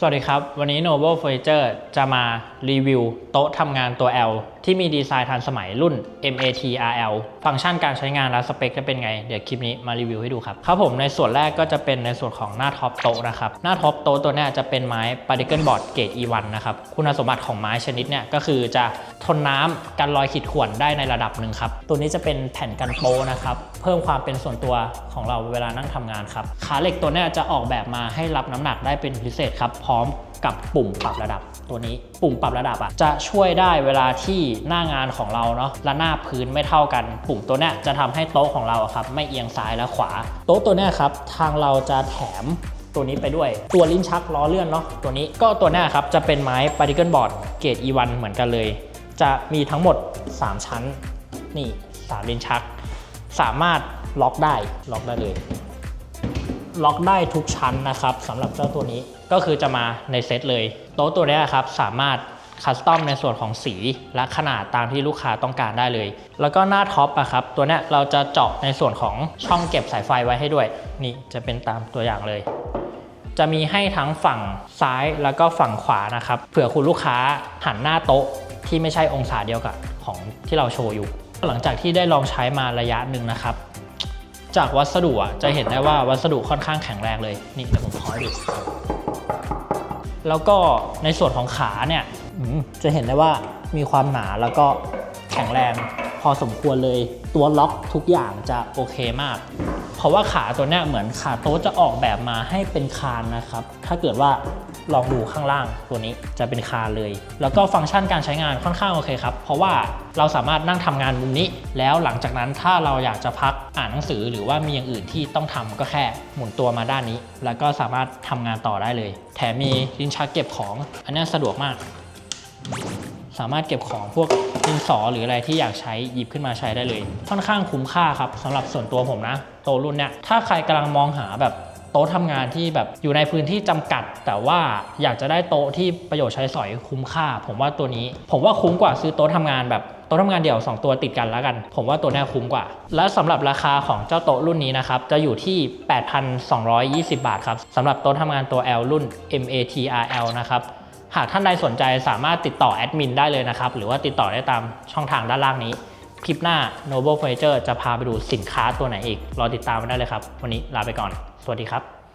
สวัสดีครับ วันนี้ Noble Furniture จะมารีวิวโต๊ะทำงานตัว L ที่มีดีไซน์ทันสมัยรุ่น MATRL ฟังก์ชันการใช้งานและสเปคจะเป็นไง เดี๋ยวคลิปนี้มารีวิวให้ดูครับ ครับผมในส่วนแรกก็จะเป็นในส่วนของหน้าท็อปโต๊ะนะครับ หน้าท็อปโต๊ะตัวนี้จะเป็นไม้ Particle Board เกรด E1 นะครับ คุณสมบัติของไม้ชนิดเนี้ยก็คือจะทนน้ำกันรอยขีดข่วนได้ในระดับหนึ่งครับ ตัวนี้จะเป็นแผ่นกันโป๊นะครับ เพิ่มความเป็นส่วนตัวของเราเวลานั่งทำงานครับ ขาเหล็กตัวนี้จะออกแบบมาให้รับน้ำหนักได้เป็นพิเศษครับพร้อมกับปุ่มปรับระดับตัวนี้ ปุ่มปรับระดับอะจะช่วยได้เวลาที่หน้างานของเราเนาะและหน้าพื้นไม่เท่ากัน ปุ่มตัวเนี้ยจะทำให้โต๊ะของเราครับไม่เอียงซ้ายและขวา โต๊ะตัวเนี้ยครับทางเราจะแถมตัวนี้ไปด้วยตัวลิ้นชักล้อเลื่อนเนาะตัวนี้ก็ตัวเนี้ยครับจะเป็นไม้ Particle Board เกรด E1 เหมือนกันเลย จะมีทั้งหมด 3 ชั้นนี่3ลิ้นชัก สามารถล็อกได้ล็อกได้เลย ล็อกได้ทุกชั้นนะครับสำหรับเจ้าตัวนี้ก็คือจะมาในเซตเลยโต๊ะตัวนี้ครับสามารถคัสตอมในส่วนของสีและขนาดตามที่ลูกค้าต้องการได้เลย แล้วก็หน้าท็อปอะครับ ตัวนี้เราจะเจาะในส่วนของช่องเก็บสายไฟไว้ให้ด้วย นี่จะเป็นตามตัวอย่างเลย จะมีให้ทั้งฝั่งซ้ายแล้วก็ฝั่งขวานะครับ เผื่อคุณลูกค้าหันหน้าโต๊ะที่ไม่ใช่องศาเดียวกับของที่เราโชว์อยู่ หลังจากที่ได้ลองใช้มาระยะหนึ่งนะครับ จากวัสดุอะจะเห็นได้ว่าวัสดุค่อนข้างแข็งแรงเลย นี่เดี๋ยวผมขอให้ดูแล้วก็ในส่วนของขาเนี่ยอืมจะเห็นได้ว่ามีความหนาแล้วก็แข็งแรงพ อสมควรเลย ตัวล็อกทุกอย่างจะโอเคมาก เพราะว่าขาตัวเนี้ยเหมือนขาโต๊ะจะออกแบบมาให้เป็นคานนะครับ ถ้าเกิดว่าลองดูข้างล่างตัวนี้จะเป็นคานเลย แล้วก็ฟังก์ชันการใช้งานค่อนข้างโอเคครับ เพราะว่าเราสามารถนั่งทำงานมุมนี้ แล้วหลังจากนั้นถ้าเราอยากจะพักอ่านหนังสือหรือว่ามีอย่างอื่นที่ต้องทำก็แค่หมุนตัวมาด้านนี้ แล้วก็สามารถทำงานต่อได้เลย แถมมีลิ้นชักเก็บของ อันนี้สะดวกมาก สามารถเก็บของพวกดินสอหรืออะไรที่อยากใช้หยิบขึ้นมาใช้ได้เลย ค่อนข้างคุ้มค่าครับสำหรับส่วนตัวผมนะโต๊ะรุ่นเนี้ยถ้าใครกำลังมองหาแบบโต๊ะทำงานที่แบบอยู่ในพื้นที่จำกัด แต่ว่าอยากจะได้โต๊ะที่ประโยชน์ใช้สอยคุ้มค่า ผมว่าตัวนี้ ผมว่าคุ้มกว่าซื้อโต๊ะทำงานแบบโต๊ะทำงานเดี่ยว 2 ตัวติดกันแล้วกัน ผมว่าตัวนี้คุ้มกว่า และสำหรับราคาของเจ้าโต๊ะรุ่นนี้นะครับ จะอยู่ที่ 8,220 บาทครับสำหรับโต๊ะทำงานตัว L รุ่น MATRL นะครับ หากท่านใดสนใจสามารถติดต่อแอดมินได้เลยนะครับ หรือว่าติดต่อได้ตามช่องทางด้านล่างนี้ คลิปหน้า Noble Furniture จะพาไปดูสินค้าตัวไหนอีก รอติดตามมาได้เลยครับ วันนี้ลาไปก่อน สวัสดีครับ